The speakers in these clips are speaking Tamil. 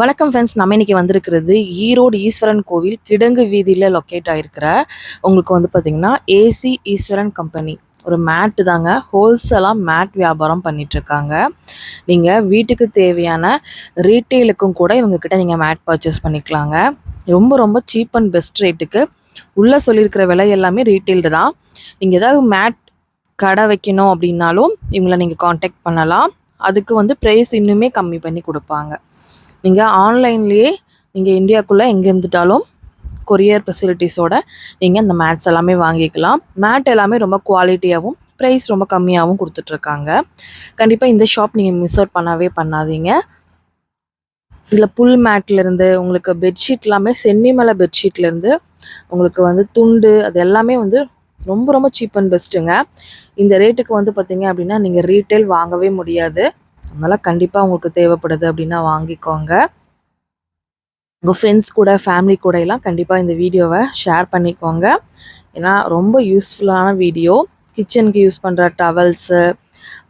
வணக்கம் ஃப்ரெண்ட்ஸ் நம்ம இன்றைக்கி வந்திருக்கிறது ஈரோடு ஈஸ்வரன் கோவில் கிடங்கு வீதியில் லொக்கேட் ஆகிருக்கிற உங்களுக்கு வந்து பார்த்திங்கன்னா ஏசி ஈஸ்வரன் கம்பெனி ஒரு மேட்டு தாங்க. ஹோல்சேலாக மேட் வியாபாரம் பண்ணிகிட்ருக்காங்க நீங்கள் வீட்டுக்கு தேவையான ரீட்டெயிலுக்கும் கூட இவங்கக்கிட்ட நீங்கள் மேட் பர்ச்சேஸ் பண்ணிக்கலாங்க. ரொம்ப ரொம்ப சீப் அண்ட் பெஸ்ட் ரேட்டுக்கு உள்ளே சொல்லியிருக்கிற விலை எல்லாமே ரீட்டெயில்டு தான். நீங்கள் ஏதாவது மேட் கடை வைக்கணும் அப்படின்னாலும் இவங்களை நீங்கள் காண்டாக்ட் பண்ணலாம். அதுக்கு வந்து ப்ரைஸ் இன்னுமே கம்மி பண்ணி கொடுப்பாங்க. நீங்கள் ஆன்லைன்லேயே நீங்கள் இந்தியாக்குள்ளே எங்கே இருந்துட்டாலும் கொரியர் ஃபெசிலிட்டிஸோட நீங்கள் இந்த மேட்ஸ் எல்லாமே வாங்கிக்கலாம். மேட் எல்லாமே ரொம்ப குவாலிட்டியாகவும் ப்ரைஸ் ரொம்ப கம்மியாகவும் கொடுத்துட்ருக்காங்க. கண்டிப்பாக இந்த ஷாப் நீங்கள் மிஸ் அவுட் பண்ணவே பண்ணாதீங்க. இதில் புல் மேட்லேருந்து உங்களுக்கு பெட்ஷீட் எல்லாமே சென்னிமலை பெட்ஷீட்லேருந்து உங்களுக்கு வந்து துண்டு அது எல்லாமே வந்து ரொம்ப ரொம்ப சீப் அண்ட் பெஸ்ட்டுங்க இந்த ரேட்டுக்கு வந்து பார்த்தீங்க அப்படின்னா நீங்கள் ரீட்டைல் வாங்கவே முடியாது. அதனால் கண்டிப்பாக உங்களுக்கு தேவைப்படுது அப்படின்னா வாங்கிக்கோங்க. உங்கள் ஃப்ரெண்ட்ஸ் கூட ஃபேமிலி கூட எல்லாம் கண்டிப்பாக இந்த வீடியோவை ஷேர் பண்ணிக்கோங்க. ஏன்னா ரொம்ப யூஸ்ஃபுல்லான வீடியோ கிச்சனுக்கு யூஸ் பண்ணுற டவல்ஸு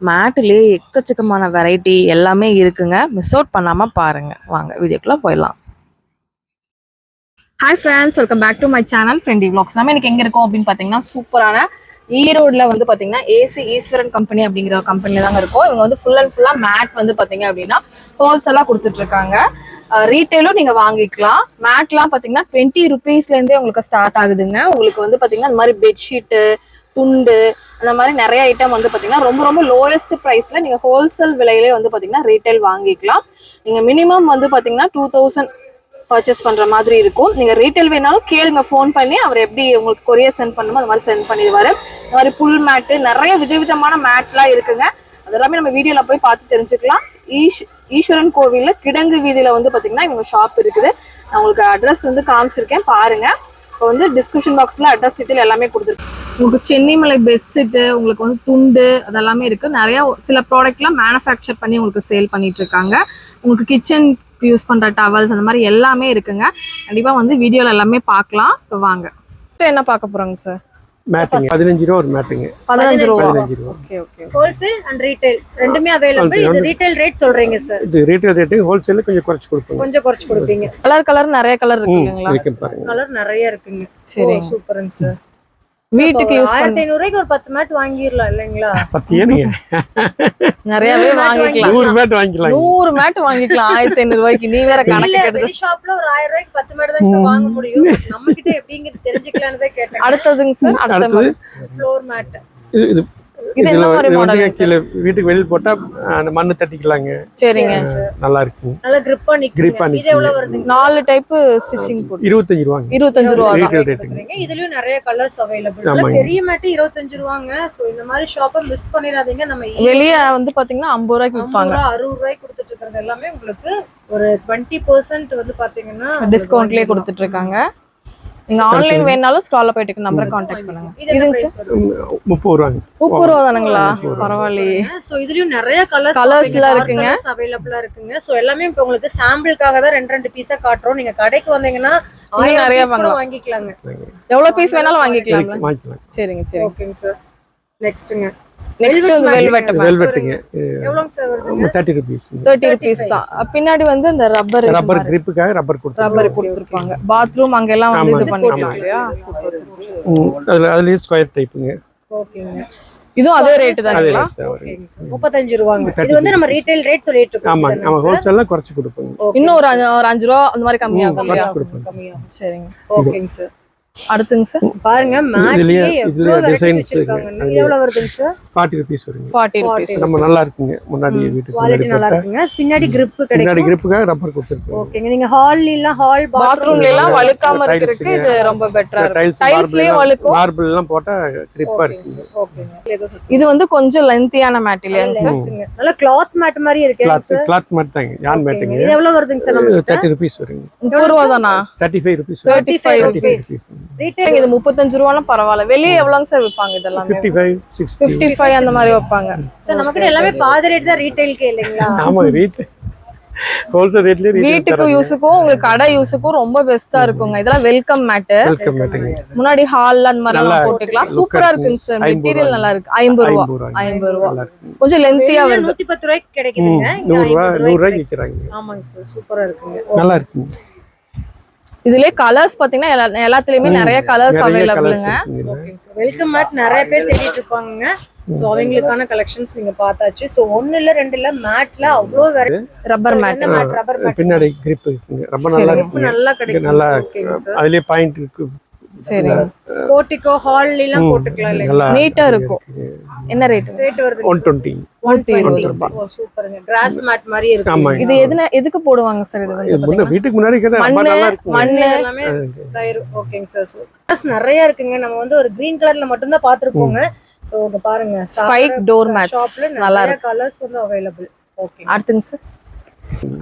மேட்டிலே எக்கச்சக்கமான வெரைட்டி எல்லாமே இருக்குங்க. மிஸ் அவுட் பண்ணாமல் பாருங்கள் வாங்க வீடியோக்குள்ளே போயிடலாம். Hi friends welcome back to my channel friendy vlogs. நம்ம எனக்கு எங்கே இருக்கோம் அப்படின்னு பார்த்தீங்கன்னா சூப்பரான ஈரோடில் வந்து பார்த்தீங்கன்னா ஏசி ஈஸ்வரன் கம்பெனி அப்படிங்கிற ஒரு கம்பெனில தாங்க இருக்கும். இவங்க வந்து ஃபுல் அண்ட் ஃபுல்லாக மேட் வந்து பார்த்தீங்க அப்படின்னா ஹோல்சேலாக கொடுத்துட்டு இருக்காங்க. ரீட்டைலும் நீங்கள் வாங்கிக்கலாம். மேட்லாம் பார்த்தீங்கன்னா டுவெண்ட்டி ருபீஸ்லேருந்தே உங்களுக்கு ஸ்டார்ட் ஆகுதுங்க. உங்களுக்கு வந்து பார்த்தீங்கன்னா இந்த மாதிரி பெட்ஷீட்டு துண்டு அந்த மாதிரி நிறைய ஐட்டம் வந்து பார்த்தீங்கன்னா ரொம்ப ரொம்ப லோயஸ்ட் ப்ரைஸில் நீங்கள் ஹோல்சேல் விலையிலே வந்து பார்த்தீங்கன்னா ரீட்டைல் வாங்கிக்கலாம். நீங்கள் மினிமம் வந்து பார்த்தீங்கன்னா டூ தௌசண்ட் பர்ச்சேஸ் பண்ணுற மாதிரி இருக்கும். நீங்கள் ரீட்டைல் வேணாலும் கேளுங்க ஃபோன் பண்ணி அவர் எப்படி உங்களுக்கு கொரியர் சென்ட் பண்ணுமோ அந்த மாதிரி சென்ட் பண்ணிடுவாரு. இந்த மாதிரி புல் மேட்டு நிறைய விதவிதமான மேட்லாம் இருக்குங்க. அதெல்லாமே நம்ம வீடியோவில் போய் பார்த்து தெரிஞ்சுக்கலாம். ஈஷ் ஈஸ்வரன் கோவிலில் கிடங்கு வீதியில் வந்து பார்த்தீங்கன்னா இவங்க ஷாப் இருக்குது. நான் உங்களுக்கு அட்ரஸ் வந்து காமிச்சிருக்கேன் பாருங்கள் இப்போ வந்து டிஸ்கிரிப்ஷன் பாக்ஸில் அட்ரஸ் டீட்டெயில் எல்லாமே கொடுத்துருக்கு. உங்களுக்கு சென்னிமலை பெட்ஷீட்டு உங்களுக்கு வந்து துண்டு அதெல்லாமே இருக்குது நிறையா சில ப்ராடக்ட்லாம் மேனுஃபேக்சர் பண்ணி உங்களுக்கு சேல் பண்ணிட்டு இருக்காங்க. உங்களுக்கு கிச்சன் யூஸ் பண்ணுற டவல்ஸ் அந்த மாதிரி எல்லாமே இருக்குங்க. கண்டிப்பாக வந்து வீடியோவில் எல்லாமே பார்க்கலாம். இப்போ வாங்க. என்ன பார்க்க போகிறோங்க சார் மேட்டுங்க பதினஞ்சு ரூபா ஒரு மேட்டுங்க பதினஞ்சு ரூபா. பதினஞ்சு ரூபா. Okay okay wholesale and retail ரெண்டுமே அவைலபிள் இது ரீட்டைல் ரேட் சொல்றீங்க சார் இது ரீட்டைல் ரேட்டு ஹோல்சேல் கொஞ்சம் குறைச்சு கொடுப்போங்க. கொஞ்சம் குறைச்சு கொடுப்பீங்க. கலர் கலர் நிறைய கலர் இருக்கு ம் இல்லைங்களா? இருக்கு பாருங்க. கலர் நிறைய இருக்குங்க. சரிங்க. சூப்பருங்க சார் வீட்டுக்கு யூஸ் ஆயிரத்தி ஐநூறு ரூபாய்க்கு ஒரு பத்து மேட் வாங்கிடலாம் இல்லைங்களா? பத்தியே நீங்க நிறையவே வாங்கிக்கலாம். நூறு மேட் வாங்கிக்கலாம். நூறு மேட் வாங்கிக்கலாம் ஆயிரத்தி ஐநூறு ரூபாய்க்கு நீ வேற கணக்கு எடுத்து ஷாப்ல ஒரு ஆயிரம் ரூபாய்க்கு பத்து மேட் தான் சார் வாங்க முடியும். நம்ம கிட்ட எப்படிங்கிறது தெரிஞ்சுக்கலான்னு தான் கேட்டேன். அடுத்ததுங்க சார் அடுத்த அடுத்தது? ஃப்ளோர் மேட் இது இது என்ன மாதிரி மாடல் கீழே வீட்டுக்கு வெளியில் போட்டா அந்த மண்ணு தட்டிக்கலாங்க. சரிங்க. நல்லா இருக்குங்க நல்லா கிரிப்பா Grip ஆ நிக்குங்க. இது எவ்வளவு வருதுங்க? நாலு டைப் ஸ்டிச்சிங் போட்டு. இருபத்தஞ்சு ரூபாங்க. இருபத்தஞ்சு ரூபா தான். ரீட்டைல் ரேட்டுங்க. இதுலயும் நிறைய கலர்ஸ் அவைலபிள். பெரிய மேட் இருபத்தஞ்சு ரூபாங்க. சோ இந்த மாதிரி ஷாப்பை மிஸ் பண்ணிடாதீங்க. நம்ம வெளிய வந்து பாத்தீங்கன்னா ஐம்பது ரூபாய்க்கு ஐம்பது விற்பாங்க ரூபா அறுபது ரூபாய்க்கு கொடுத்துட்டு இருக்கிறது எல்லாமே உங்களுக்கு ஒரு டுவெண்ட்டி பர்சன்ட் வந்து பாத்தீங்கன்னா டிஸ்கவுண்ட்லயே கொடுத்துட்டு இருக்காங்க. நீங்க ஆன்லைன் வேணாலும் ஸ்க்ரால்ல போயிட்டு நம்பரை காண்டாக்ட் பண்ணுங்க. இதுங்க வருது? முப்பது ரூபாங்க. முப்பது ரூபா தானுங்களா பரவாயில்லையே. சோ இதுலயும் நிறைய கலர்ஸ் Colours எல்லாம் இருக்குங்க. அவைலபிளா இருக்குங்க. சோ எல்லாமே இப்ப உங்களுக்கு சாம்பிளுக்காக தான் ரெண்டு ரெண்டு பீஸா காட்டுறோம். நீங்க கடைக்கு வந்தீங்கன்னா நிறைய. வாங்கிக்கலாங்க. எவ்வளவு பீஸ் வேணாலும் வாங்கிக்கலாம் சரிங்க சரி ஓகேங்க சார் நெக்ஸ்ட்ங்க நெக்ஸ்ட் வந்து வெல்வெட் வெல்வெட்டுங்க தேர்ட்டி ருபீஸ் தேர்ட்டி ருபீஸ் தான். பின்னாடி வந்து இந்த ரப்பர் ரப்பர் கிரிப்புக்காக ரப்பர் கொடுத்துருக்கோம் ரப்பர் கொடுத்துருப்பாங்க. பாத்ரூம் அங்கெல்லாம் வந்து இது. பண்ணிக்கலாம் இல்லையா? அதுல அதுலயே ஸ்கொயர் டைப்புங்க ஓகேங்க. இதுவும் அதே தானுங்களா ரேட் தான் வரும். ஓகேங்க சார். முப்பத்தஞ்சு ரூபாங்க. இது 30 வந்து நம்ம ரீட்டைல் ரேட் சொல்லிட்டு இருக்கோம் நம்ம குறைச்சு கொடுப்போங்க இன்னும் ஒரு ஒரு அஞ்சு ரூபா அந்த மாதிரி கம்மியாகும் குறைச்சு கொடுப்போங்க கம்மியாகும். சரிங்க. ஓகேங்க சார். அடுத்துங்க சார். பாருங்க இதுலயே- மேட்லயே இதுலயே இருக்கு. இது எவ்வளவு வருதுங்க சார்? ஃபார்ட்டி ருபீஸ் வருங்க. ஃபார்ட்டி ருபீஸ் நம்ம நல்லா இருக்குங்க. முன்னாடி வீட்டுக்கு குவாலிட்டி நல்லா இருக்குங்க. பின்னாடி grip பின்னாடி கிடைக்கும். கிரிப்புக்காக ரப்பர் கொடுத்துருக்கோம். ஓகேங்க. நீங்க ஹால் எல்லாம் ஹால் பாத்ரூம்ல எல்லாம் வழுக்காம Tiles இருக்கிறதுக்கு இது ரொம்ப பெட்டரா இருக்கும். டைல்ஸ் டைல்ஸ்லயே வழுக்கும். மார்பிள் எல்லாம் போட்டா கிரிப்பா இருக்குங்க. ஓகேங்க. இது வந்து கொஞ்சம் லென்த்தியான மேட் இல்லையாங்க சார். நல்லா கிளாத் மேட் மாதிரி இருக்கு கிளாத் கிளாத் மேட் தாங்க. யான் மேட்டுங்க இது எவ்வளவு வருதுங்க சார் நம்ம தேர்ட்டி ருபீஸ் வருங்க. முப்பது ரூபா தானா thirty five rupees thirty five thirty five rupees rupees retail இது முப்பத்தஞ்சு ரூபாலும் பரவாயில்ல. வெளியே எவ்வளோங்க சார் விற்பாங்க இதெல்லாமே? Fifty five sixty fifty five அந்த மாதிரி வைப்பாங்க சார் நம்ம கிட்ட எல்லாமே பாதி ரேட் தான் ரீட்டைல்க்கு இல்லைங்களா? ஆமாங்க ரீட் ஹோல்சேல் ரேட்லயே வீட்டுக்கு யூஸுக்கும் உங்களுக்கு கடை யூஸுக்கும் ரொம்ப பெஸ்டா இருக்குங்க. இதெல்லாம் வெல்கம் மேட்டு வெல்கம் மேட்டுங்க முன்னாடி ஹால்ல அந்த மாதிரி நல்லா எல்லாம் போட்டுக்கலாம் சூப்பரா இருக்கு. இருக்குங்க சார். மெட்டீரியல். நல்லா இருக்கு ஐம்பது ரூபா. ஐம்பது ரூபாய் ஐம்பது ரூபா. நல்லா இருக்கு. கொஞ்சம் வெளியில வருது. நூத்தி பத்து ரூபாய்க்கு கிடைக்குதுங்க. இங்க நூறு ரூபா ஐம்பது நூறு ரூபாய்க்கு ரூபாய்க்கு விற்கிறாங்க ஆமாங்க சார். சூப்பரா இருக்குங்க. நல்லா இருக்குங்க. இதுலயே கலர்ஸ் பாத்தீங்கன்னா எல்லா- எல்லாத்துலயுமே நிறைய கலர்ஸ் அவைலபிளுங்க வெல்கம் மேட் நிறைய பேர் தேடிட்டு இருப்பாங்க சோ அவங்களுக்கான கலெக்ஷன்ஸ் நீங்க பார்த்தாச்சு. சோ ஒண்ணு இல்ல ரெண்டு இல்ல மேட்ல அவ்வளோ வேற ரப்பர் மேட் ரப்பர் மேட் பின்னாடி கிரிப் ரொம்ப நல்லா நல்லா கிடைக்கும். நல்லா அதுலயே பாயிண்ட் இருக்கு. சரிங்க. போர்ட்டிகோ ஹால்ல எல்லாம் போட்டுக்கலாம் நல்லா நீட்டா இருக்கும். என்ன ரேட் ரேட் வருது. ஒன் டுவெண்ட்டி ஒன் ஓ சூப்பருங்க. கிராஸ் மேட் மாதிரி இருக்கு. இது எதுன எதுக்கு போடுவாங்க சார் இது வந்து இது முன்ன பாத்தீங்கன்னா? வீட்டுக்கு முன்னாடி இருக்கிறது ரொம்ப நல்லா எல்லாமே கயிறு ஓகேங்க சார். கலர்ஸ் நிறைய இருக்குங்க. நம்ம வந்து ஒரு கிரீன் கலர்ல மட்டும் தான் பாத்துருப்போங்க சோ இங்க பாருங்க. Spike door mats. ஷாப்ல நல்லா நிறைய கலர்ஸ் வந்து அவைலபிள் ஓகே அடுத்துங்க சார்.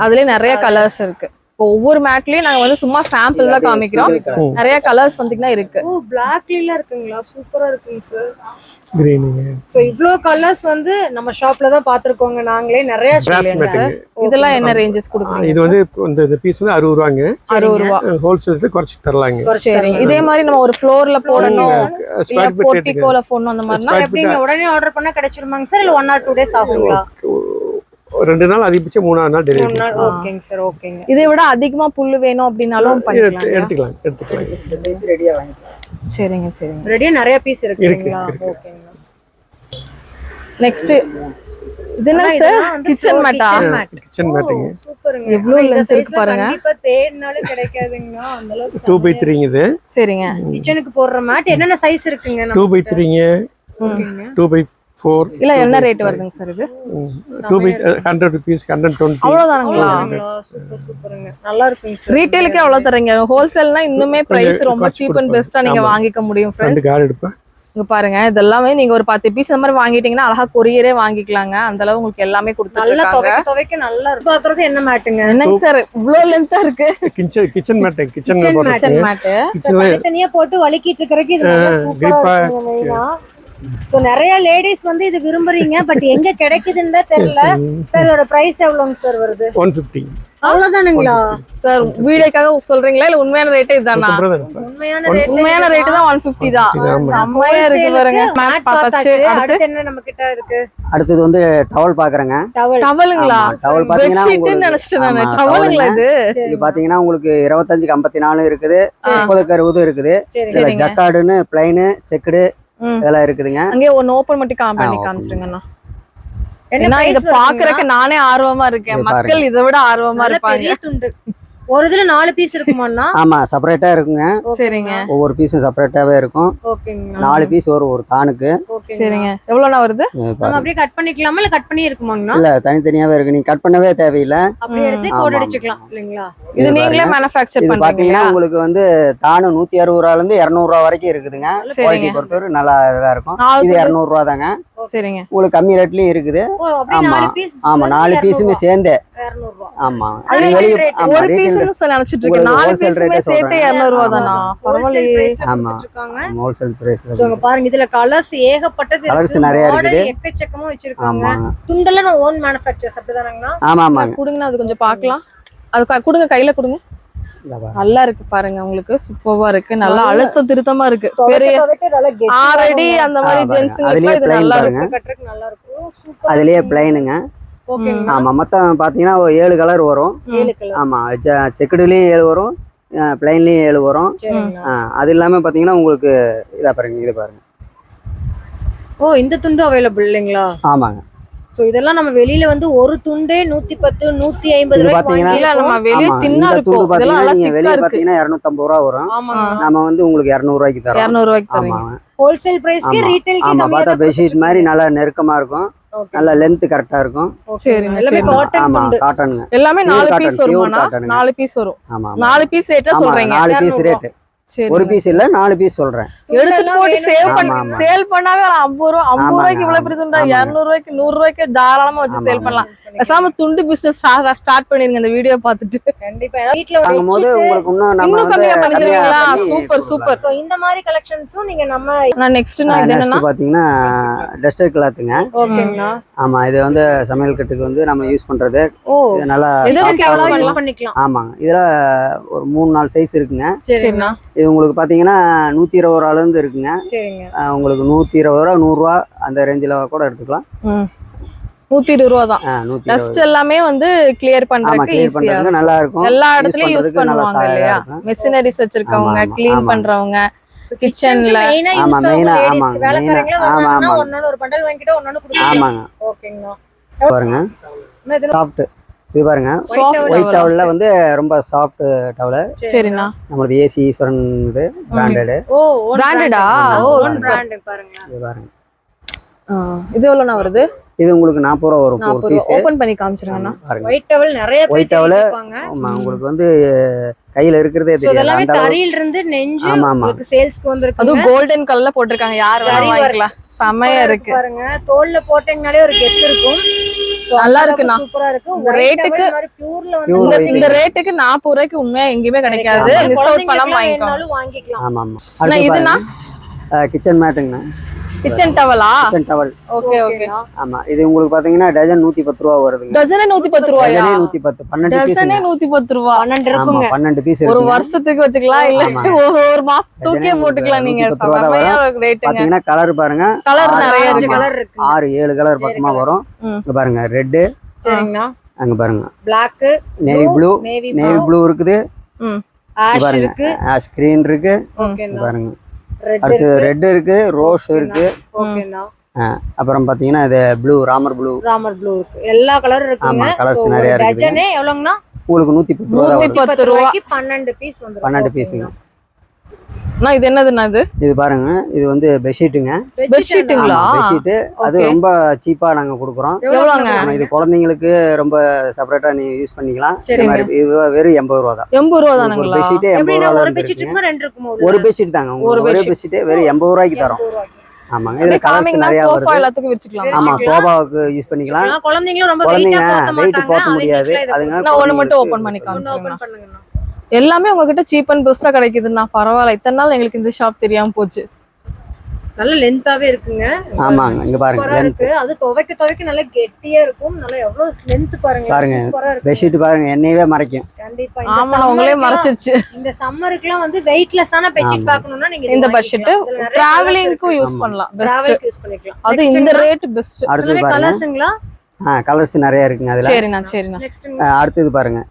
அதுலயே நிறைய கலர்ஸ் இருக்கு. இப்போ ஒவ்வொரு மேட்லயும் நாங்க வந்து சும்மா சாம்பிள் தான் காமிக்கிறோம். நிறைய கலர்ஸ் வந்தீங்கன்னா இருக்கு. ஓ பிளாக்ல இருக்குங்களா? சூப்பரா இருக்குங்க சார் கிரீனுங்க சோ இவ்ளோ கலர்ஸ் வந்து நம்ம ஷாப்ல தான் பாத்துருக்கோங்க நாங்களே நிறைய இதெல்லாம் என்ன ரேஞ்சஸ் கொடுக்குறீங்க இது வந்து இந்த இந்த பீஸ் வந்து அறுபது ரூபாங்க. அறுபது ரூபா. ஹோல்சேல் குறைச்சி தரலாங்க. குறைச்சு சரி. இதே மாதிரி நம்ம ஒரு ஃப்ளோர்ல போடணும். ஸ்கொயர் ஃபீட் போர்ட்டிகோல போடணும் அந்த மாதிரினா எப்படிங்க உடனே ஆர்டர் பண்ணா கிடைச்சிருமாங்க சார் இல்ல ஒன் ஆர் டூ டேஸ் ஆகுங்களா? ரெண்டு நாள் அதிகபட்சம் மூணாவது நாள் மூணு டெலிவரி நாள் ஓகேங்க சார் ஓகேங்க. இதை விட அதிகமா புல்லு வேணும் அப்படின்னாலும் பண்ணிக்கலாம் எடுத்துக்கலாம் எடுத்துக்கலாம். சரிங்க சரிங்க. ரெடியா நிறைய பீஸ் இருக்கு, இருக்குங்களா இருக்கு. ஓகேங்க. நெக்ஸ்ட் இது என்ன சார் கிச்சன் மேட்டா கிச்சன் மேட்டுங்க சூப்பருங்க எவ்வளவு இந்த length இருக்கு பாருங்க. கண்டிப்பா தேடினாலும் கிடைக்காதுங்கண்ணா அந்த அளவுக்கு டூ பை த்ரீங்க இது. சரிங்க. கிச்சனுக்கு போடுற மேட் என்னென்ன சைஸ் இருக்குங்க டூ பை த்ரீங்க டூ பை ஃபோர் இல்ல என்ன ரேட் வருதுங்க சார் இது? Two by hundred rupees hundred twenty அவ்வளவுதானுங்களா? Super சூப்பருங்க நல்லா இருக்குங்க ரீட்டைலுக்கே அவ்வளவு தரீங்க. ஹோல்சேல்னா இன்னுமே பிரைஸ் ரொம்ப சீப் அண்ட் கொடுப்பேன். பெஸ்டா நீங்க ஆமா. வாங்கிக்க முடியும் ரெண்டு ஃப்ரெண்ட்ஸ் கார் எடுப்பேன். இங்க பாருங்க இதெல்லாமே நீங்க ஒரு பத்து பீஸ் அந்த மாதிரி வாங்கிட்டீங்கன்னா அழகா கொரியரே வாங்கிக்கலாங்க. அந்த அளவு உங்களுக்கு எல்லாமே கொடுத்துட்டு நல்லா இருக்காங்க துவைக்க துவைக்க நல்லா இருக்கும். பாக்குறது என்ன மேட்டுங்க? என்னங்க சார் இவ்வளவு லென்த்தா இருக்கு. Kitchen kitchen mat kitchen Kitchen போடுறது கிச்சன் மேட்டு கிச்சன்ல தனித்தனியா போட்டு வலிக்கிட்டு இருக்கிறதுக்கு இது நல்லா சூப்பரா grip-ஆ சோ நிறைய லேடிஸ் வந்து இது விரும்புறீங்க பட் எங்க கிடைக்குதுன்னு தான் தெரியல. சார் இதோட பிரைஸ் எவ்வளவுங்க சார் வருது? ஒன் ஃபிஃப்டி அவ்வளவுதானுங்களா? சார் வீடியோக்காக சொல்றீங்களா? இல்ல உண்மையான ரேட்டே இதுதானா உண்மையான ரேட் உண்மையான ரேட்டு தான் ஒன் பிப்டி தான். ஆமா. செம்மையா இருக்கு பாருங்க. மேட் பார்த்தாச்சு. அடுத்து? என்ன நம்ம கிட்ட இருக்கு? அடுத்தது வந்து டவல் பாக்குறேங்க டவல் டவலுங்களா டவல் பாத்தீங்கன்னா உங்களுக்கு நினைச்சிட்டேன் நானு. டவலுங்களா இது? இது பாத்தீங்கன்னா உங்களுக்கு இருபத்தஞ்சுக்கு ஐம்பத்தி நாலும் இருக்குது. முப்பதுக்கு அறுபதும் இருக்குது. சரி. இதுல சரிங்க. ஜக்கார்டுன்னு பிளைனு செக்குடு. இதெல்லாம் இருக்குதுங்க. அங்கே ஒன்னு ஓபன் மட்டும் காம் பண்ணி காமிச்சிருங்கண்ணா. என்ன ஏன்னா இத? பாக்குறதுக்கு நானே ஆர்வமா இருக்கேன். மக்கள் இதை விட ஆர்வமா இருப்பாங்க. பெரிய துண்டு. ஒரு இதுல நாலு பீஸ் இருக்குமாண்ணா? ஆமா செப்பரேட்டா இருக்குங்க. சரிங்க. ஒவ்வொரு பீஸும் செப்பரேட்டாவே இருக்கும். நாலு பீஸ் வரும் ஒரு தானுக்கு. சரிங்க. எவ்வளவுண்ணா வருது? நம்ம அப்படியே கட் பண்ணிக்கலாமா? இல்ல கட் பண்ணி இருக்குமாங்கண்ணா? இல்ல தனித்தனியாவே இருக்கு. நீங்க கட் பண்ணவே தேவையில்லை. அப்படியே எடுத்து கோட். அடிச்சுக்கலாம் இல்லைங்களா? இது நீங்களே. மேனுஃபேக்சர் இது பண்றீங்களா பாத்தீங்கன்னா உங்களுக்கு வந்து தானு நூத்தி அறுபது ரூபால இருந்து இருநூறு ரூபா வரைக்கும் இருக்குதுங்க. குவாலிட்டி பொறுத்தவரை நல்லா இதா இருக்கும். இது துண்டு- இருநூறு ரூபா தாங்க சரிங்க. உங்களுக்கு கம்மி ரேட்லயும் இருக்குது. ஆமா. ஆமா நாலு பீஸுமே சேர்ந்தே ஆமா. ஆமா ஒரு retail பீஸ்னு சொல்லி நினைச்சிட்டு இருக்கேன். நாலு பீஸுமே சேர்த்து தானா பரவாயில்லையே. ஆமா. ஹோல்சேல் சோ பாருங்க இதுல கலர்ஸ் ஏகப்பட்டது இருக்கு. நிறைய இருக்குது. எக்கச்சக்கமா வச்சிருக்காங்க. ஆமா. துண்டெல்லாம் நான் ஓன் மேனுஃபேக்சர்ஸ் அப்படிதானங்கண்ணா? ஆமா ஆமாங்க கொடுங்கண்ணா அது கொஞ்சம் பார்க்கலாம். அது கொடுங்க கையில கொடுங்க. நல்லா இருக்கு பாருங்க உங்களுக்கு. சூப்பர்வா இருக்கு. நல்லா அழுத்த திருத்தமா இருக்கு. பெரிய ஆல்ரெடி அந்த மாதிரி. ஜென்ஸுங்களுக்கு அதுலயே இது நல்லா. இருக்கும். கட்டுறதுக்கு நல்லா இருக்கும். சூப்பர் அதுலயே பிளைனுங்க ஆமா மொத்தம் பாத்தீங்கன்னா ஏழு கலர் வரும். ஏழு கலர் ஆமா செக்குடுலயும் ஏழு வரும். பிளைன்லயும் ஏழு வரும். அது இல்லாம பாத்தீங்கன்னா உங்களுக்கு இதா பாருங்க இது பாருங்க. ஓ இந்த துண்டு அவைலபிள் இல்லைங்களா? ஆமாங்க. சோ இதெல்லாம் நம்ம வெளியில வந்து ஒரு துண்டே நூத்தி பத்து நூத்தி ஐம்பது பாத்தீங்கன்னா- வெளிய ஆமா பாத்தீங்கன்னா இருநூத்தம்பது ரூபா வரும். நம்ம வந்து உங்களுக்கு இருநூறு ரூபாய்க்கு தரோம். இருநூறு ரூபாய்க்கு ஆமாங்க ஹோல்சேல் பிரைஸ்க்கு ஆமா. ரீட்டைல்க்கு ஆமா பார்த்தா பெட்ஷீட் மாதிரி நல்லா நெருக்கமா இருக்கும். நல்லா லென்த் கரெக்டா இருக்கும். காட்டன் ஆமா துண்டு. காட்டனுங்க எல்லாமே நாலு cotton, பீஸ் cotton-ங்க. நாலு பீஸ் வரும். ஆமா ஆமா. நாலு பீஸ் ரேட்டா ஆமா சொல்றீங்க. நாலு பீஸ் சரி ஒரு பீஸ் இல்ல நாலு பீஸ் சொல்றேன் எடுத்துட்டு போட்டு சேவ் பண்ணி. சேல் பண்ணாவே ஒரு ஐம்பது ரூபா ஐம்பது ரூபாய்க்கு இவ்வளவு. பெரிய துண்டா. இருநூறு ரூபாய்க்கு நூறு ரூபாய்க்கு தாராளமா வச்சு சேல். பண்ணலாம் பேசாம துண்டு பிசினஸ் ஸ்டார்ட் பண்ணிருங்க இந்த வீடியோ பார்த்துட்டு கண்டிப்பா ஏன்னா வீட்ல வாங்கும் போது வச்சுட்டு உங்களுக்கு இன்னும் நம்ம கம்மியா பண்ணிக்கிறீங்களா பண்ணி சூப்பர். சூப்பர் இந்த மாதிரி கலெக்ஷன்ஸும் நீங்க நம்ம நான் நெக்ஸ்ட் நான் என்னன்னா பாத்தீங்கன்னா டஸ்டர் கிளாத்துங்க ஓகேங்கண்ணா ஆமா இது வந்து சமையல் கட்டுக்கு வந்து நம்ம யூஸ் பண்றது. இது நல்லா ஆமாங்க. இதுல ஒரு மூணு நாலு சைஸ் இருக்குங்க. இது உங்களுக்கு பாத்தீங்கன்னா நூத்தி இருபது ரூபால இருந்து இருக்குங்க. உங்களுக்கு நூத்தி இருபது ரூபா நூறுரூவா அந்த ரேஞ்சில் கூட எடுத்துக்கலாம். நூத்தி இருபது ரூபா தான். டஸ்ட் எல்லாமே வந்து கிளியர் ஆமா பண்றதுக்கு கிளியர் ஈஸியா பண்றதுக்கு நல்லா இருக்கும். எல்லா இடத்துலயும் யூஸ் பண்ணுவாங்க இல்லையா. மெஷினரிஸ் வச்சிருக்கவங்க க்ளீன். பண்றவங்க. கிச்சன்ல கிச்சன்ல மெயினா ஆமா, ஆகும் ஆமா, ஆமா, ஆமா. ஒரு பண்டல் வாங்கிட்டு ஆமாங்க. ஓகேங்கண்ணா பாருங்க. இது சாஃப்ட் இது பாருங்க. ஒயிட் டவல்ல வந்து ரொம்ப சாஃப்ட் டவல் சரிண்ணா. நம்மளது ஏசி ஈஸ்வரன் இது பிராண்டடு ஓ பாருங்க இது பாருங்க. இது எவ்வளோண்ணா வருது? இது உங்களுக்கு நாற்பது ரூபா வரும். ஒரு பீஸ் ஓபன் பண்ணி காமிச்சிருங்கண்ணா. பாருங்க. ஒயிட் டவல் நிறைய towel, கேட்டிருப்பாங்க. ஆமா உங்களுக்கு வந்து கையில இருக்கிறதே தெரியாது. இதெல்லாமே அந்த தறியில இருந்து நெஞ்சு ஆமா, ஆமா. உங்களுக்கு சேல்ஸ்க்கு வந்திருக்கு. அதுவும் கோல்டன் கலர்ல போட்டிருக்காங்க. யார் வேணா வாங்கிக்கலாம். செமையா இருக்கு. பாருங்க. தோல்ல போட்டீங்கனாலே ஒரு கெத்து இருக்கும். நல்லா இருக்குண்ணா. சூப்பரா இருக்கு. ரேட்டுக்கு- towel மாதிரி pure ல வந்து Pure இந்த ரேட்டுக்கு நாற்பது ரூபாய்க்கு உண்மையா எங்கேயுமே கிடைக்காது. மிஸ் அவுட் பண்ணாம வாங்கிக்கலாம். ஆமா ஆமா. இதுனா? கிச்சன் மேட்டுங்கண்ணா கிச்சன் டவலா கிச்சன் டவல் ஓகே ஓகே. ஆமா இது உங்களுக்கு பாத்தீங்கன்னா டஜன் நூத்தி பத்து ரூபா வருதுங்க. நூத்தி பத்து ரூபாயா? டஜனே நூத்தி பத்து பன்னெண்டு பீஸ் டசனே நூத்தி பத்து ரூபா. பன்னெண்டு ஆமா இருக்குங்க. பன்னெண்டு பீஸ் ஒரு இருக்குங்க. வருஷத்துக்கு வச்சுக்கலாம் இல்ல. ஒரு ஒரு டஜனே போட்டுக்கலாம் நீங்க. பாத்தீங்கன்னா கலர் பாருங்க. கலர் நிறைய இருக்கு கலர் இருக்கு ஆறு ஏழு கலர் பக்கமா வரும். இங்க பாருங்க ரெட்டு சரிங்கண்ணா அங்க பாருங்க. Black navy blue navy blue இருக்குது. ம். இங்க ஆஷ் பாருங்க இருக்கு. இருக்கு. பாருங்க. ரெட் அடுத்து ரெட் இருக்கு ரோஸ் இருக்கு. அப்புறம் பாத்தீங்கன்னா இது blue Ramar blue Ramar blue இருக்கு. எல்லா கலரும் இருக்குங்க. ஆமா, ஒரு நிறைய இருக்குது. டஜனே எவ்வளவுங்கண்ணா உங்களுக்கு நூத்தி பத்து ரூபா தான் நூத்தி வரும். பத்து பத்து ரூபா ரூபாய்க்கு பன்னெண்டு பீஸ் வந்துரும். பன்னெண்டு பீஸுங்க அண்ணா, இது என்னதுண்ணா இது? இது பாருங்க இது வந்து பெட்ஷீட்டுங்க பெட்ஷீட்டுங்களா பெட்ஷீட்டு அது. ரொம்ப சீப்பா நாங்க கொடுக்குறோம். எவ்வளோங்க ஆமா, இது குழந்தைங்களுக்கு ரொம்ப செப்பரேட்டா நீங்க யூஸ் பண்ணிக்கலாம். இது வெறும் எண்பது ரூபா தான். எண்பது ரூபா ஒரு தானுங்களா? பெட்ஷீட் எண்பது ரூபா ஒரு தான் பெட்ஷீட் ஒரு பெட்ஷீட் தாங்க ஒரு ஒரே. பெட்ஷீட் வெறும் எண்பது ரூபாய்க்கு தரோம். ஆமாங்க இதுல கலர்ஸ் நிறைய வருது. எல்லாத்துக்கும் வச்சுக்கலாம் ஆமா. சோபாவுக்கு யூஸ் பண்ணிக்கலாம். ரொம்ப குழந்தைங்க வெயிட்டா போத்த வெயிட் போத்த முடியாது. அதுங்க நான் ஒண்ணு மட்டும் ஓபன் பண்ணி பண்ணுங்கண்ணா. எல்லாமே உங்ககிட்ட சீப் அண்ட் பெஸ்டா கிடைக்குதுண்ணா. பரவாயில்ல இத்தனை நாள் எங்களுக்கு இந்த ஷாப் தெரியாம போச்சு. நல்ல லென்த்தாவே இருக்குங்க. ஆமாங்க இங்க பாருங்க. இருக்கு. அது துவைக்க துவைக்க நல்லா கெட்டியா இருக்கும். நல்லா எவ்வளவு லென்த் பாருங்க. பாருங்க. பெட்ஷீட் பாருங்க என்னையவே மறைக்கும். கண்டிப்பா இந்த ஆமா உங்களே மறைச்சிருச்சு. இந்த சம்மருக்குலாம் வந்து வெயிட்லெஸ்ஸான பெட்ஷீட் ஆமா. பார்க்கணும்னா நீங்க இந்த பெட்ஷீட் டிராவலிங்க்கும் யூஸ். பண்ணலாம். டிராவலுக்கு யூஸ் பண்ணிக்கலாம். அது இந்த ரேட் பெஸ்ட் அடுத்தது பாருங்க. கலர்ஸ்ங்களா ஆ கலர்ஸ் நிறைய இருக்குங்க அதுல. சரிண்ணா சரிண்ணா. அடுத்தது பாருங்க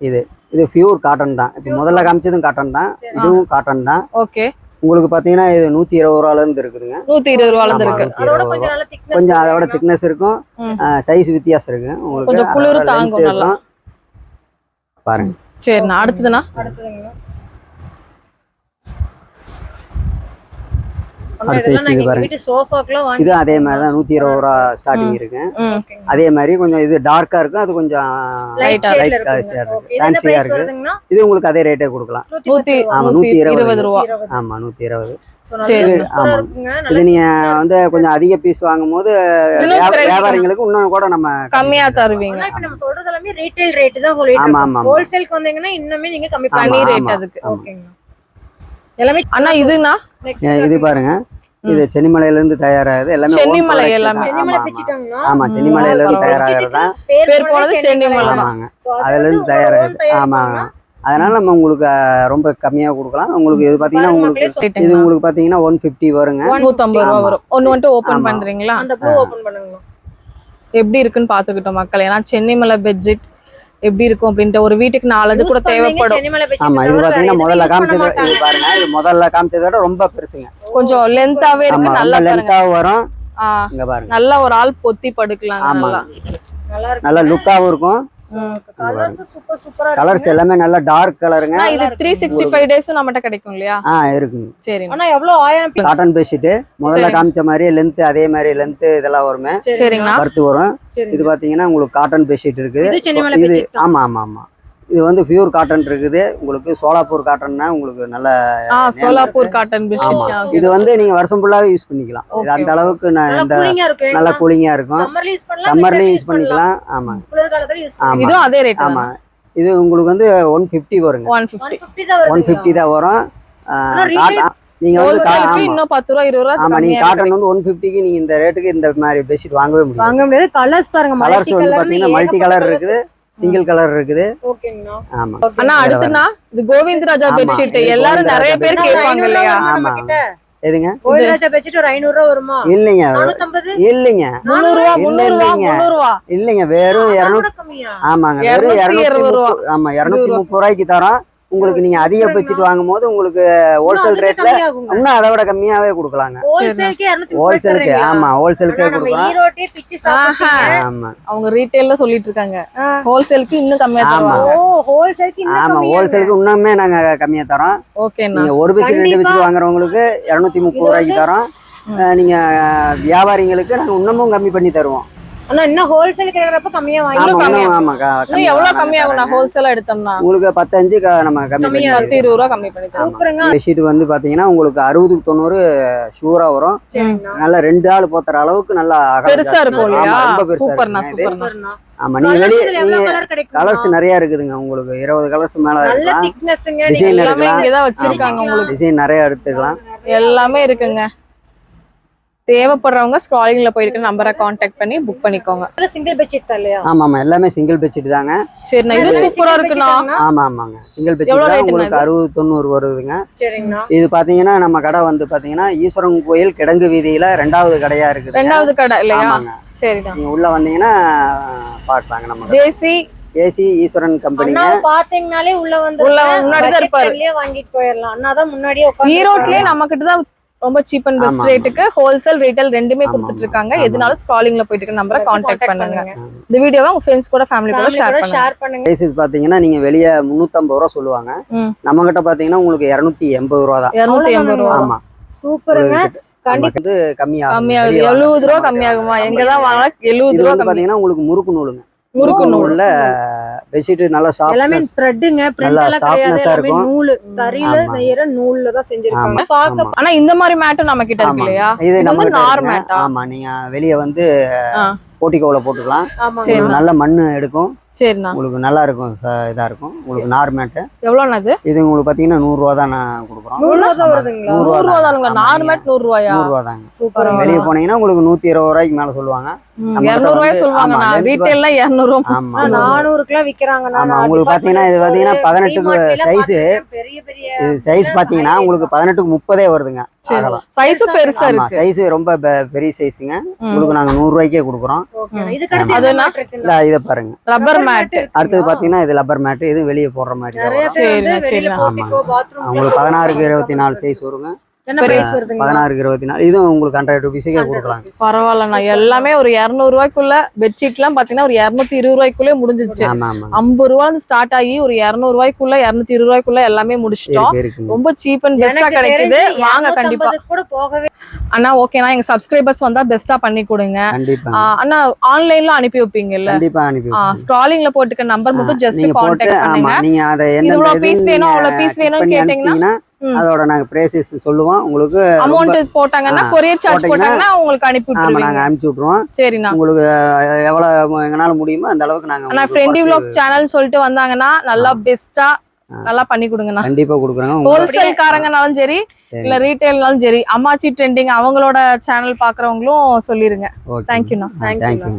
இது. இது பியூர் காட்டன் தான். இப்போ முதல்ல காமிச்சதும் காட்டன் தான். இதுவும் காட்டன் தான். ஓகே. உங்களுக்கு பாத்தீங்கன்னா இது நூத்தி இருபது ரூபால இருந்து இருக்குதுங்க. நூத்தி இருபது ரூபால ஆமா, இருக்கு. கொஞ்சம் ரூபா. நல்ல திக்னஸ் கொஞ்சம் அதோட திக்னஸ் இருக்கும். சைஸ் வித்தியாசம் இருக்கு. உங்களுக்கு கொஞ்சம் குளிர் தாங்கும். பாருங்க. சரிண்ணா அடுத்ததுண்ணா? இது பாருங்க. அதே மாதிரி தான் நூத்தி இருபது ரூபா ஸ்டார்டிங் இருக்கு. அதே மாதிரி கொஞ்சம் இது டார்க்கா இருக்கும் அது கொஞ்சம் லைட் price இருக்கு. இது உங்களுக்கு அதே ரேட்டே கொடுக்கலாம். ஆமா, நூத்தி இருபது. இருபது ரூபா. ஆமா நூத்தி இருபது. இது நீங்க வந்து கொஞ்சம் அதிக பீஸ் வாங்கும் போது இன்னும் வியா- price வியாபாரிங்களுக்கு இன்னும் கூட நம்ம கம்மியா தருவீங்க ஆனா இப்ப நம்ம சொல்றது எல்லாமே ரீட்டைல் ரேட் தான் சொல்லிட்டு ஆமா, இருக்கோம். ஆமா, ஆமா. ஹோல்சேலுக்கு வந்தீங்கன்னா இன்னுமே நீங்க கம்மி ஆமா, தனி பண்ணி ரேட் ஆமா. அதுக்கு ஆமா. ஓகேங்க எல்லாமே அண்ணா இதுண்ணா? இது பாருங்க. இது சென்னிமலையில இருந்து தயாராகுது. எல்லாமே சென்னிமலை எல்லாமே. ஆமா, சென்னிமலையில இருந்து தயாராகிறது தான். பேர் போனதே சென்னிமலை. ஆமாங்க அதுல இருந்து தயாராகுது own தயாரிப்பு ஆமா தானா? அதனால நம்ம உங்களுக்கு ரொம்ப கம்மியா கொடுக்கலாம். உங்களுக்கு இது பாத்தீங்கன்னா உங்களுக்கு இது உங்களுக்கு பாத்தீங்கன்னா ஒன் பிப்டி வருங்க. 150. நூத்தம்பது ரூபா. வரும். ஒண்ணு மட்டும் ஓபன். பண்றீங்களா? அந்த ப்ளூ ஓபன் பண்ணுங்க எப்படி இருக்குன்னு பாத்துக்கிட்டோம் மக்கள். ஏன்னா சென்னிமலை பெட்ஜெட் எப்படி இருக்கும் அப்படின்ட்டு ஒரு வீட்டுக்கு நாலஞ்சு கூட தேவைப்படும். ஆமா இது பாத்தீங்கன்னா முதல்ல காமிச்சது இது பாருங்க இது முதல்ல காமிச்சதை விட ரொம்ப பெருசுங்க. கொஞ்சம் லென்த்தாவே இருக்கு நல்லா லென்த்தாவும் வரும். இங்க பாருங்க. நல்லா ஒரு ஆள் பொத்தி படுக்கலாம் ஆமா. நல்லா நல்லா இருக்கு நல்லா லுக்காவும் இருக்கும். கலர்ஸ் சூப்பர் சூப்பரா கலர்ஸ் எல்லாமே நல்லா டார்க் கலருங்க இது த்ரீ சிக்ஸ்டி ஃபைவ் டேஸும் நம்மகிட்ட கிடைக்கும் இல்லையா? ஆ இருக்குங்க சரி. ஆனா எவ்வளவு ஆயிரம் piece- காட்டன் பெட்ஷீட் முதல்ல காமிச்ச மாதிரி லென்த் அதே மாதிரி லென்த் இதெல்லாம் வருமே. சரிங்கண்ணா பருத்து வரும். இது பாத்தீங்கன்னா உங்களுக்கு காட்டன் பெட்ஷீட் இருக்கு இது. ஆமா ஆமா ஆமா. இது வந்து பியூர் காட்டன் இருக்குது. உங்களுக்கு சோலாப்பூர் காட்டன்னா உங்களுக்கு நல்ல சோலாப்பூர் காட்டன் இது வந்து நீங்க வருஷம் ஃபுல்லாவே யூஸ் பண்ணிக்கலாம். இது அந்த அளவுக்கு நான் நல்லா இந்த நல்லா கூலிங்கா இருக்கும். சம்மர்ல யூஸ் பண்ணலாம் சம்மர்லயும் யூஸ் பண்ணிக்கலாம். ஆமா. ஆமா. இதுவும் அதே ரேட் ஆமா. இது உங்களுக்கு வந்து ஒன் ஃபிஃப்டி வருங்க. ஒன் ஃபிஃப்டி 150 தான் வருது. ஒன் ஃபிஃப்டி தான் வரும். நீங்க வந்து இன்னும் பத்து ரூபா இருபது ரூபா ஆமா நீங்க காட்டன் வந்து ஒன் ஃபிஃப்டிக்கு நீங்க இந்த ரேட்டுக்கு இந்த மாதிரி பெட்ஷீட் வாங்கவே முடியாது. வாங்க முடியாது. கலர்ஸ் பாருங்க கலர்ஸ் வந்து பாத்தீங்கன்னா மல்டி கலர் இருக்குது. சிங்கிள் கலர் இருக்குது. ஆமா. ஆனா அடுத்துனா இது. பெட்ஷீட் எல்லாரும் நிறைய பேர். கேட்பாங்க இல்லையா? ஆமா. எதுங்க? கோயில்ராஜா பெட்ஷீட் ஒரு ஐநூறு ரூபா வருமா? இல்லைங்க. இல்லைங்க. முந்நூறு ரூபா இல்ல, முந்நூறு ரூபா இல்லைங்க. முந்நூறு ரூபா இல்லைங்க வெறும் ஆமாங்க வெறும் இருநூத்தி ஆமா இரநூத்தி முப்பது ரூபாய்க்கு தரோம். உங்களுக்கு நீங்க அதிக பெட்ஷீட் வாங்கும் போது உங்களுக்கு ஹோல்சேல் ரேட்ல இன்னும் அதை விட கம்மியாவே கொடுக்கலாங்க. ஹோல்சேலுக்கே ஆமா ஹோல்சேலுக்கே சாப்பிட்டீங்க. ஆமா. அவங்க ரீட்டைல்ல சொல்லிட்டு இருக்காங்க. ஹோல்சேலுக்கு இன்னும் கம்மியா ஆமா. ஆமா ஹோல்சேலுக்கு இன்னுமே நாங்க கம்மியா தரோம். ஓகேண்ணா. நீங்க ஒரு பெட்ஷீட் ரெண்டு. பெட்ஷீட் வாங்குறவங்களுக்கு இரநூத்தி முப்பது ரூபாய்க்கு தரோம். நீங்க வியாபாரிங்களுக்கு நாங்க இன்னமும் கம்மி பண்ணி தருவோம். ஆனா இன்னும் ஹோல்சேல் கிடைக்கிறப்ப கம்மியா வாங்கி ஆமா கம்மியா இன்னும் ஆமா க- இன்னும் கம்மியா எவ்வளவு கம்மியாகும் தரோங்க. ஹோல்சேலா எடுத்தோம்னா? உங்களுக்கு பத்தஞ்சு நம்ம கம்மி பத்து இருபது ரூபா கம்மி பண்ணி சூப்பருங்க. பெட்ஷீட் வந்து பாத்தீங்கன்னா உங்களுக்கு அறுபதுக்கு தொண்ணூறு ஷூரா வரும். நல்லா ரெண்டு ஆள் போத்துற அளவுக்கு நல்லா அகலம் பெருசா. இருக்கும் ரொம்ப பெருசா ஆமா நீங்க வெளியே கலர்ஸ் நிறைய இருக்குதுங்க உங்களுக்கு. இருபது கலர்ஸ் மேல நல்ல இருக்கலாம். எல்லாமே எடுக்கலாம். டிசைன் நிறைய எடுத்துக்கலாம். எல்லாமே இருக்குங்க. தேவைப்படுறவங்க ஸ்க்ராலிங்ல போயிருக்க நம்பரை காண்டாக்ட் பண்ணி புக் பண்ணிக்கோங்க. சிங்கிள் பெட்ஷீட் தான் இல்லையா? ஆமா ஆமா. எல்லாமே சிங்கிள் பெட்ஷீட் தாங்க. சரிண்ணா இது சூப்பரா இருக்குண்ணா? ஆமா ஆமாங்க. சிங்கிள் பெட்ஷீட் தான் உங்களுக்கு அறுபது தொண்ணூறு வருதுங்க. சரிங்கண்ணா. இது பாத்தீங்கன்னா நம்ம கடை வந்து பாத்தீங்கன்னா ஈஸ்வரன் கோயில் கிடங்கு வீதியில ரெண்டாவது கடையா இருக்குது ரெண்டாவது கடை இல்லையா? ஆமாங்க. சரிண்ணா. நீங்க உள்ள வந்தீங்கன்னா பாக்கலாங்க நம்ம ஜேசி? ஏசி ஈஸ்வரன் அண்ணாவை பாத்தீங்கனாலே உள்ள வந்து உள்ள முன்னாடி தான் இருப்பாரு. வாங்கிட்டு போயிடலாம். அண்ணா தான் முன்னாடியே உட்கார்ந்து ஈரோட்லயே நம்ம கிட்ட தான் ரொம்ப சீப் அண்ட் பெஸ்ட் ரேட்டுக்கு ஹோல்சேல் ரீட்டைல் ரெண்டுமே கொடுத்துட்டு இருக்காங்க. எதுனாலும் ஸ்க்ராலிங்ல போயிட்டு இருக்க நம்பரை காண்டாக்ட் பண்ணுங்க. இந்த வீடியோவை உங்க ஃப்ரெண்ட்ஸ் கூட ஃபேமிலி கூட ஷேர் பண்ணுங்க. பிரைசஸ் பாத்தீங்கன்னா நீங்க வெளியே முந்நூத்தம்பது ரூபா சொல்லுவாங்க. நம்ம கிட்ட பாத்தீங்கன்னா உங்களுக்கு இருநூத்தி எண்பது ரூபா தான். இருநூத்தி எண்பது ரூபா. ஆமா. சூப்பருங்க. வந்து கம்மியாகும் எழுபது ரூபா கம்மியாகுமா? நமக்கு எங்க தான் வாங்கினா எழுபது ரூபா பாத்தீங்கன்னா உங்களுக்கு முறுக்கு நூலுங்க. முறுக்கு நூல். நூல்ல பெட்ஷீட் நல்லா எல்லாமே சாஃப்ட்னஸ் த்ரெட்டுங்க நல்லா இருக்கும். நூலு தறியில. நெய்யற நூல்ல தான் செஞ்சிருக்காங்க. ஆமா ஆனா இந்த மாதிரி மேட்டும் நம்ம கிட்ட இருக்கு. இல்லையா? இது நம்ம வந்து கிட்ட நார் இருக்குங்க. மேட்டா ஆமா நீங்க வெளிய வந்து. போட்டிக்கோல போட்டுக்கலாம். நல்ல மண்ணு எடுக்கும். சரிண்ணா உங்களுக்கு நல்லா இருக்கும் இதா இருக்கும். உங்களுக்கு நார் மேட்டு எவ்வளோண்ணா இது? உங்களுக்கு பாத்தீங்கன்னா நூறு ரூபா தான் நான் கொடுக்குறோம். நூறு ரூபா தான் வருதுங்களா? நூறு நூறு ரூபா ரூபா தாங்க. தானுங்களா ஆமா, நார் மேட் நூறு ரூபாயா நூறு ரூபா தாங்க. சூப்பர் வெளிய போனீங்கன்னா உங்களுக்கு நூத்தி இருபது ரூபாய்க்கு மேல சொல்லுவாங்க. உங்களுக்கு பாத்தீங்கன்னா இது பாத்தீங்கன்னா பதினெட்டுக்கு size. பெரிய பெரிய இது சைஸ் பாத்தீங்கன்னா உங்களுக்கு பதினெட்டுக்கு முப்பதே வருதுங்க. பெருசா இருக்கு. சைஸ் ரொம்ப பெ- பெரிய சைஸுங்க. உங்களுக்கு நாங்க நூறு ரூபாய்க்கே கொடுக்குறோம் இதை பாருங்க. ரப்பர் மேட் அடுத்தது பாத்தீங்கன்னா இது லப்பர் மேட் இது வெளியே போடுற மாதிரி பாத்ரூம் உங்களுக்கு பதினாறுக்கு இருபத்தி நாலு சைஸ் வருங்க. பதினாறுக்கு இருபத்தி நாலு இதுவும் உங்களுக்கு ஹண்ட்ரட் ருபீஸுக்கே கொடுக்கலாம். பரவாயில்லண்ணா எல்லாமே ஒரு இரநூறு ரூபாய்க்குள்ள பெட்ஷீட் எல்லாம் பாத்தீங்கன்னா ஒரு இரநூத்தி இருபது ரூபாய்க்குள்ளே முடிஞ்சிச்சு ஐம்பது ரூபா ஸ்டார்ட் ஆகி ஒரு இரநூறு ரூபாய்க்குள்ள இரநூத்தி இருபது ரூபாய்க்குள்ள எல்லாமே முடிச்சிட்டோம். ரொம்ப சீப் அண்ட் பெஸ்டா கிடைக்குது. வாங்க கண்டிப்பா. 250 கூட போகவே அண்ணா ஓகேண்ணா எங்க சப்ஸ்கிரைபர்ஸ் வந்தா பெஸ்டா பண்ணி கொடுங்க. அண்ணா ஆன்லைன்ல அனுப்பி வைப்பீங்கல்ல? கண்டிப்பா அனுப்பி. ஸ்க்ராலிங்ல போட்டுக்க நம்பர் மட்டும் ஜஸ்ட் ஆமா பண்ணுங்க. நீங்க அதை இதுன்னு வேணும், அவ்வளவு வேணும்னு பண்ணி கேட்டீங்கன்னா. அதோட நாங்க பிரேசஸ் சொல்லுவோம். உங்களுக்கு அமௌண்ட் போட்டாங்கன்னா கொரியர் சார்ஜ் போட்டீங்கன்னா, உங்களுக்கு அனுப்பி ஆமா நாங்க அனுப்பிச்சு விட்டுருவோம். சரிண்ணா. உங்களுக்கு எவ்வளவு எங்கனால முடியுமோ அந்த அளவுக்கு நாங்க ஆனா உங்களுக்கு ஃப்ரெண்டி குறைச்சு vlog சேனல் சொல்லிட்டு வந்தாங்கன்னா நல்லா பெஸ்டா நல்லா பண்ணி கொடுங்கண்ணா. கண்டிப்பா கொடுக்குறோங்க. ஹோல்சேல் காரங்கனாலும் சரி. இல்ல ரீட்டைல்னாலும் சரி அம்மாச்சி ட்ரெண்டிங் அவங்களோட சேனல் பாக்குறவங்களும் சொல்லிருங்க. தேங்க்யூண்ணா Thank you, தேங்க்யூ